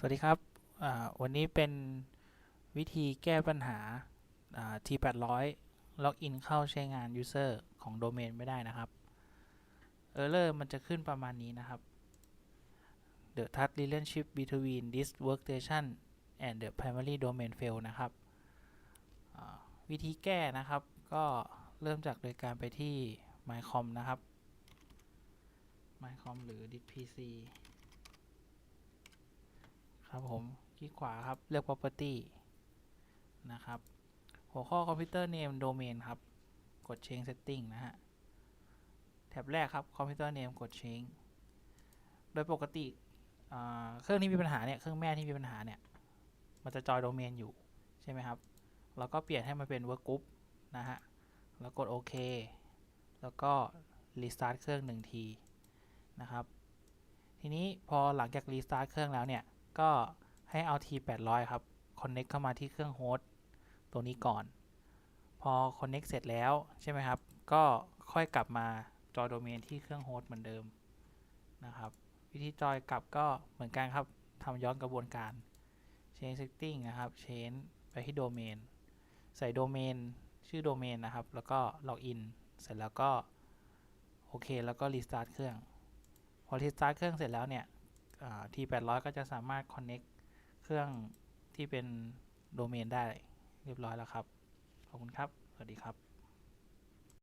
สวัสดีครับ วันนี้เป็นวิธีแก้ปัญหา T800 ล็อกอินเข้าใช้งาน User ของโดเมนไม่ได้นะครับ Error มันจะขึ้นประมาณนี้นะครับ The touch relationship between this workstation and the primary domain fail นะครับ วิธีแก้นะครับ ก็เริ่มจากโดยการไปที่ mycom นะครับ mycom หรือ ครับผม คลิกขวาครับ เลือก property นะครับ หัวข้อ computer name domain ครับ กด change setting นะฮะแท็บแรกครับ computer name กด change โดยปกติเครื่องที่มีปัญหาเนี่ย เครื่องแม่ที่มีปัญหาเนี่ย มันจะจอยโดเมนอยู่ ใช่ไหมครับเราก็เปลี่ยนให้มันเป็น work group นะฮะ แล้วกดโอเค แล้วก็ restart เครื่องหนึ่งทีนะครับ ทีนี้พอหลังจาก restart เครื่องแล้วเนี่ย ก็ให้เอา T800 ครับ connect เข้ามาที่เครื่องโฮสต์ตัวนี้ก่อน พอ connect เสร็จแล้วใช่ไหมครับ ก็ค่อยกลับมาจอยโดเมนที่เครื่องโฮสต์เหมือนเดิมนะครับ วิธีจอยกลับก็เหมือนกันครับทำย้อนกระบวนการ change setting นะครับ change ไปที่โดเมนใส่โดเมนชื่อโดเมนนะครับ แล้วก็ login เสร็จแล้วก็โอเค แล้วก็ restart เครื่อง พอ restart เครื่องเสร็จแล้วเนี่ย T800 ก็จะสามารถ connect เครื่องที่เป็นโดเมนได้เรียบร้อยแล้วครับ ขอบคุณครับ สวัสดีครับ